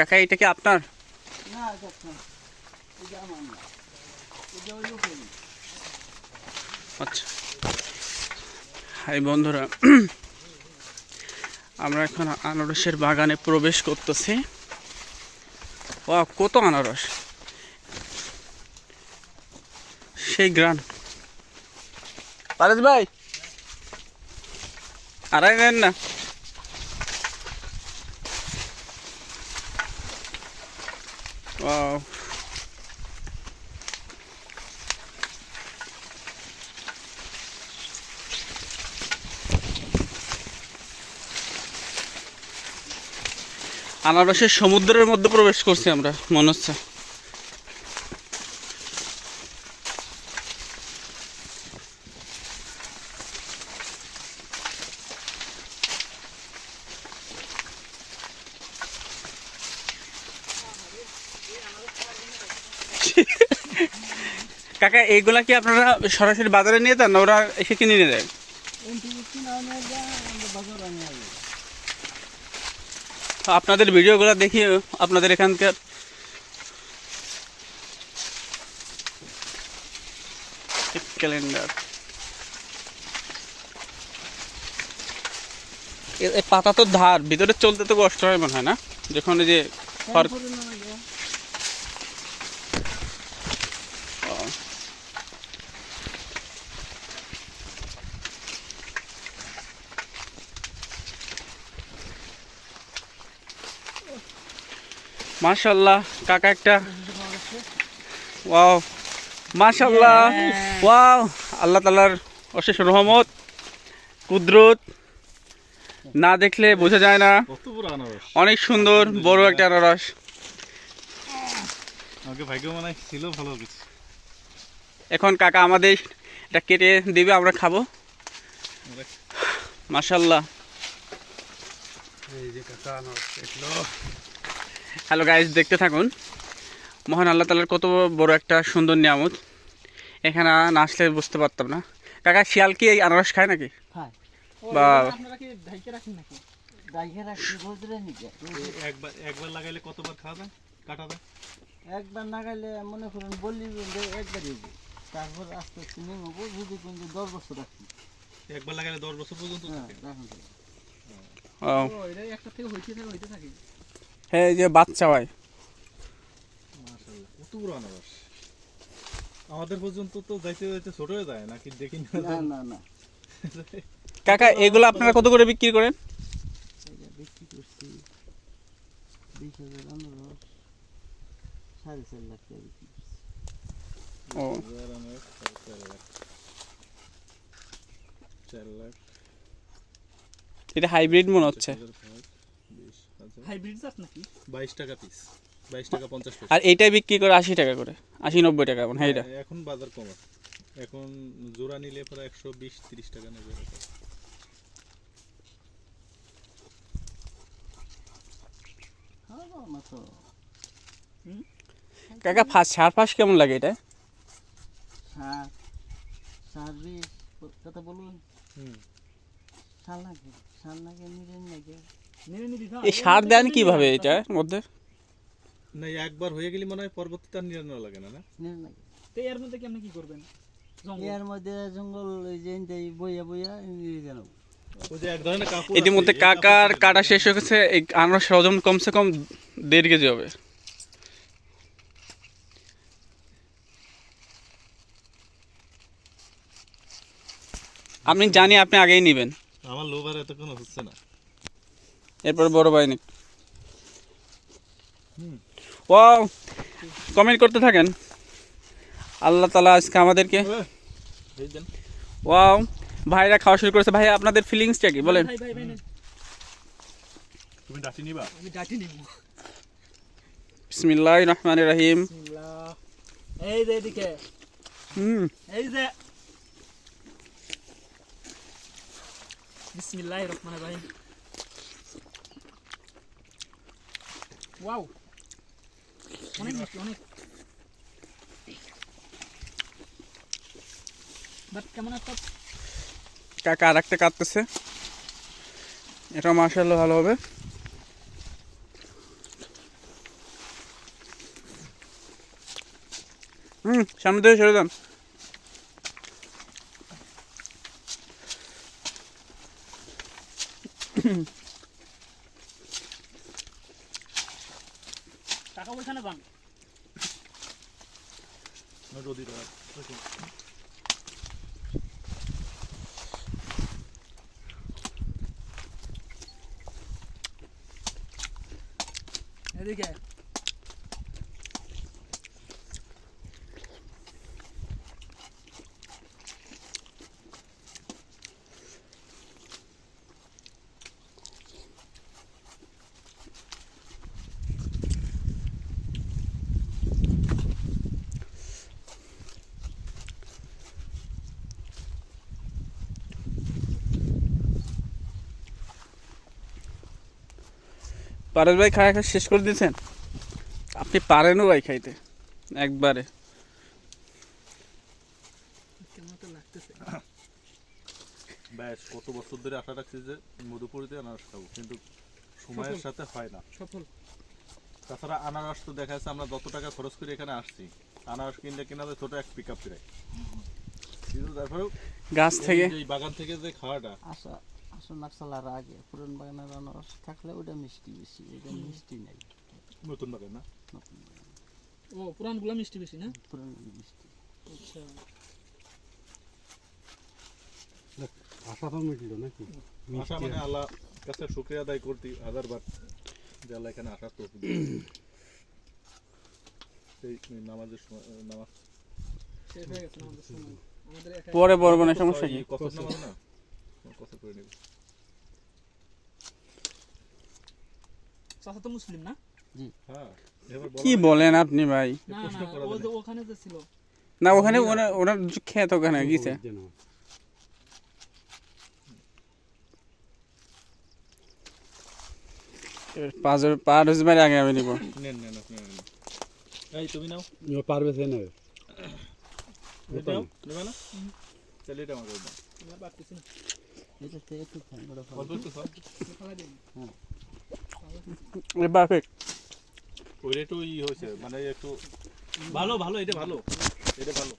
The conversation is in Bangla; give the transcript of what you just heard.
কাকা এটা কি আপনার? আচ্ছা। হাই বন্ধুরা আমরা এখন আনারসের বাগানে প্রবেশ করতেছি। ও কত আনারস! সেই গ্রান। পারেশ ভাই! নেন না। Wow. আনারসের সমুদ্রের মধ্যে প্রবেশ করছি আমরা মনে হচ্ছে কাকা, এইগুলা কি আপনারা সরাসরি বাজারে নিয়ে যান না ওরা এসে কিনে নিয়ে যায়? আপনাদের ভিডিওগুলো দেখি আপনাদের এখানকার ক্যালেন্ডার। পাতা তো ধার, ভিতরে চলতে তো কষ্ট হয় মনে হয় না? যখন এই যে খড়- তারপরে না লাগে ও। মাশাল্লাহ কাকা একটা। ওয়াও মাশাল্লাহ ওয়াও। আল্লাহ তালার অশেষ রহমত কুদরত। না দেখলে বোঝা যায় না। কত বড় আনারস। অনেক সুন্দর বড় একটা আনারস। আমাকে ভাগ্য মনে ছিল ভালো এখন কাকা আমাদের এটা কেটে দিবে আমরা খাব। মাশাল্লাহ এই যে কাকা আনারস হ্যালো গাইজ দেখতে থাকুন। মহান আল্লাহ তালার কত বড় একটা সুন্দর নিয়ামত। এখানে না আসলে বুঝতে পারতাম না। কাকা শিয়াল কি এই আনারস খায় নাকি? বা আপনারা কি ঢাইকে রাখেন নাকি? ঢাইকে রাখছি রোদ্রে নিকে একবার একবার লাগাইলে কতবার খাওয়া যায় কাটা যায় একবার না গাইলে মনে করেন বললি একবারই। তারপর আস্তে আস্তে নেমবো যদি কোন দশ বছর একবার লাগাইলে দশ বছর পর্যন্ত হ্যাঁ থাকে। রাখুন। ও, এটা একটা থেকে হইতে থাকে হইতে থাকে। হ্যাঁ এই যে বাচ্চা হয় কত বড় আনারস আমাদের পর্যন্ত তো যাইতে যাইতে ছোট হয়ে যায় নাকি দেখি না? না না কাকা এগুলো আপনারা কত করে বিক্রি করেন? বিক্রি করছি বিশ হাজার আনারস সাড়ে চার লাখ টাকা বিক্রি ও। এটা হাইব্রিড মনে হচ্ছে। হাইব্রিড জাত নাকি? বাইশ টাকা পিস বাইশ টাকা পঞ্চাশ পয়সা আর এইটাই বিক্রি করে আশি টাকা করে আশি নব্বই টাকা মনে হয় হ্যাঁ, এখন বাজার কম। এখন জোড়া নিলে পরে একশো বিশ তিরিশ টাকা নেবে। হ্যাঁ কাকা ফাঁস সার ফাঁস কেমন লাগে এটা? সার সার কথা বলুন। হুম। সার লাগে সার লাগে নিরেন লাগে। এই সার দেন কীভাবে এটার মধ্যে? না একবার হয়ে গেলে মনে হয় পরবর্তীতে আর নিরানো লাগে না না? তো এর মধ্যে কি আপনি কি করবেন? এর মধ্যে জঙ্গল এই বইয়া বইয়া নিয়ে ইতিমধ্যে কাকার কাটা শেষ হয়ে গেছে এই আনারসের ওজন কমসে কম দেড় কেজি হবে। আপনি জানি আপনি আগেই নেবেন। আমার লোভার এত কোনো হচ্ছে না। এরপর বড় বাইনি হুম। ও কমেন্ট করতে থাকেন। আল্লাহ তালা আজকে আমাদেরকে এই দেন। ওয়াও ভাইরা খাওয়া শুরু করেছে। ভাই আপনাদের ফিলিংসটা কি? বলেন। তুমি ডাটি নিবা? আমি ডাটি নিব। বিসমিল্লাহ রহমান রহিম। বিসমিল্লাহ। এই যে এদিকে। হুম। এই যে। বিসমিল্লাহির রহমানির রহিম। ওয়াও অনেক মিষ্টি, অনেক। বাট কেমন একটা কাকা আর একটা কাটতেছে। এটা মার্শাল্লাহ ভালো হবে। হুম, সামনে থেকে ছেড়ে দেন Mm-hmm. টাকা পয়সা না পান যদি এদিকে। পারেশ ভাই খাওয়া খাওয়া শেষ করে দিয়েছেন? আপনি পারেনও ভাই খাইতে একবারে। তো ব্যাস কত বছর ধরে আশা রাখছি যে মধুপুরিতে আনারস খাব কিন্তু সময়ের সাথে হয় না। সফল। তাছাড়া আনারস তো দেখা যাচ্ছে আমরা যত টাকা খরচ করে এখানে আসছি আনারস কিনলে কিনা যায় ছোট এক পিক আপ প্রায় কিন্তু তারপরেও গাছ থেকে এই বাগান থেকে যে খাওয়াটা আসা আসন নাকশালার আগে পুরান বাগানের আনারস থাকলে ওটা মিষ্টি বেশি এটা মিষ্টি নাই। নতুন বাগান না? নতুন বাগান। ও পুরানগুলো মিষ্টি বেশি না? পুরান মিষ্টি। আচ্ছা। আশা তো মিটলো নাকি? আশা মানে আল্লাহ কাছে শুক্রিয়া আদায় করতে হাজারবার যে আল্লাহ এখানে আসার তো এই নামাজের সময় নামাজ। না পরে বড় বোনের সমস্যা কি? কত নামাজ না? কত করে নেব। চাচা তো মুসলিম না? হ্যাঁ এবার বলো কি বলেন আপনি ভাই? না প্রশ্ন না করা ও যায়। যে ওখানে যে ছিল। না ওখানে ওনার ওনার খেত ওখানে গিয়েছে। পাঁচ পার হচ্ছে মারি আগে আমি নিব। নেন নেন আপনি নেন। এই তুমি নাও। পারবে সে নেবে। এটা নাও। নেবে না? তাহলে এটা আমাকে দাও। আমার পারতেছি না। এটাতে একটু ফ্যান করে অল্প একটু খাও ফেলা দিন পারফেক্ট ওইটা একটু ই হয়েছে মানে একটু ভালো ভালো এটা ভালো এটা ভালো।